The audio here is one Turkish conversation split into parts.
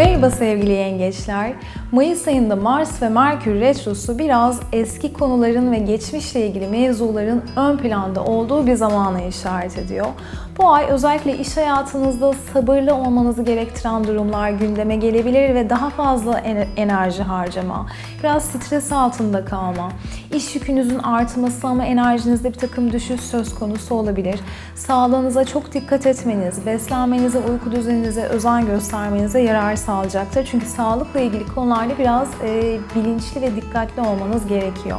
Merhaba sevgili yengeçler. Mayıs ayında Mars ve Merkür Retrosu biraz eski konuların ve geçmişle ilgili mevzuların ön planda olduğu bir zamana işaret ediyor. Bu ay özellikle iş hayatınızda sabırlı olmanızı gerektiren durumlar gündeme gelebilir ve daha fazla enerji harcama, biraz stres altında kalma, iş yükünüzün artması ama enerjinizde bir takım düşüş söz konusu olabilir. Sağlığınıza çok dikkat etmeniz, beslenmenize, uyku düzeninize özen göstermenize yarar sağlayacaktır. Çünkü sağlıkla ilgili konularda biraz e, bilinçli ve dikkatli olmanız gerekiyor.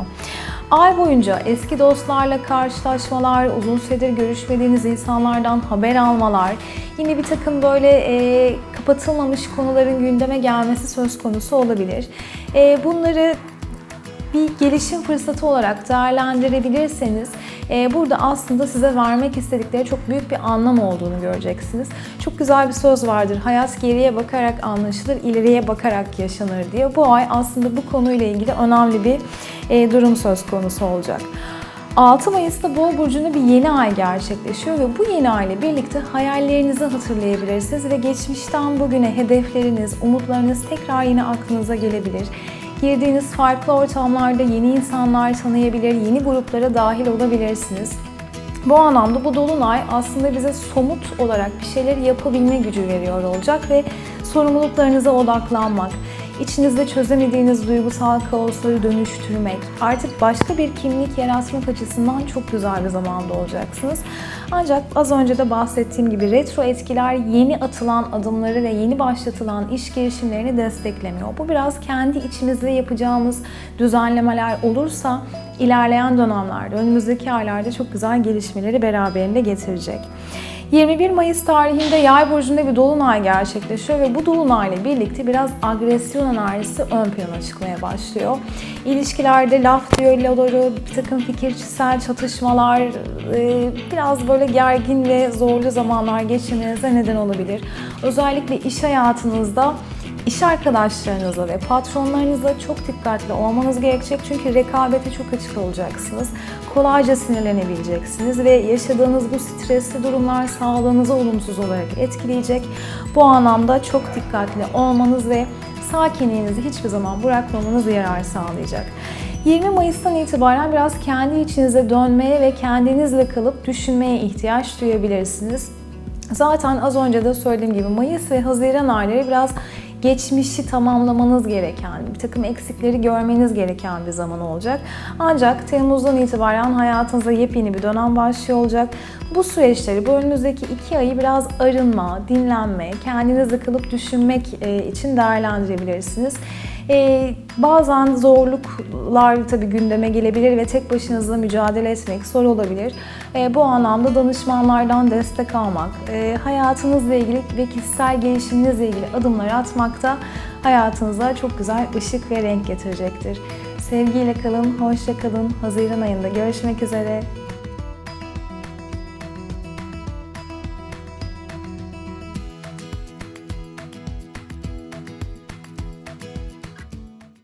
Ay boyunca eski dostlarla karşılaşmalar, uzun süredir görüşmediğiniz insanlardan haber almalar, yine bir takım böyle e, kapatılmamış konuların gündeme gelmesi söz konusu olabilir. E, bunları bir gelişim fırsatı olarak değerlendirebilirseniz e, burada aslında size vermek istedikleri çok büyük bir anlam olduğunu göreceksiniz. Çok güzel bir söz vardır. Hayat geriye bakarak anlaşılır, ileriye bakarak yaşanır diye. Bu ay aslında bu konuyla ilgili önemli bir e, durum söz konusu olacak. 6 Mayıs'ta Boğa burcunda bir yeni ay gerçekleşiyor ve bu yeni ay ile birlikte hayallerinizi hatırlayabilirsiniz ve geçmişten bugüne hedefleriniz, umutlarınız tekrar yine aklınıza gelebilir. Girdiğiniz farklı ortamlarda yeni insanlar tanıyabilir, yeni gruplara dahil olabilirsiniz. Bu anlamda bu dolunay aslında bize somut olarak bir şeyler yapabilme gücü veriyor olacak ve sorumluluklarınıza odaklanmak, içinizde çözemediğiniz duygusal kaosları dönüştürmek, artık başka bir kimlik yaratmak açısından çok güzel bir zamanda olacaksınız. Ancak az önce de bahsettiğim gibi retro etkiler yeni atılan adımları ve yeni başlatılan iş girişimlerini desteklemiyor. Bu biraz kendi içimizde yapacağımız düzenlemeler olursa ilerleyen dönemlerde, önümüzdeki aylarda çok güzel gelişmeleri beraberinde getirecek. 21 Mayıs tarihinde Yay burcunda bir dolunay gerçekleşiyor ve bu dolunayla birlikte biraz agresyon enerjisi ön plana çıkmaya başlıyor. İlişkilerde laf diyaloğları, bir takım fikirçisel çatışmalar, e, biraz böyle gergin ve zorlu zamanlar geçirmenize neden olabilir. Özellikle iş hayatınızda İş arkadaşlarınızla ve patronlarınızla çok dikkatli olmanız gerekecek çünkü rekabete çok açık olacaksınız. Kolayca sinirlenebileceksiniz ve yaşadığınız bu stresli durumlar sağlığınızı olumsuz olarak etkileyecek. Bu anlamda çok dikkatli olmanız ve sakinliğinizi hiçbir zaman bırakmamanız yarar sağlayacak. 20 Mayıs'tan itibaren biraz kendi içinize dönmeye ve kendinizle kalıp düşünmeye ihtiyaç duyabilirsiniz. Zaten az önce de söylediğim gibi Mayıs ve Haziran ayları biraz geçmişi tamamlamanız gereken, bir takım eksikleri görmeniz gereken bir zaman olacak. Ancak Temmuz'dan itibaren hayatınıza yepyeni bir dönem başlıyor olacak. Bu süreçleri, bu önümüzdeki iki ayı biraz arınma, dinlenme, kendinizle kalıp düşünmek e, için değerlendirebilirsiniz. Ee, bazen zorluklar tabii gündeme gelebilir ve tek başınıza mücadele etmek zor olabilir. Ee, bu anlamda danışmanlardan destek almak, e, hayatınızla ilgili ve kişisel gelişiminizle ilgili adımlar atmak da hayatınıza çok güzel ışık ve renk getirecektir. Sevgiyle kalın, hoşça kalın. Haziran ayında görüşmek üzere.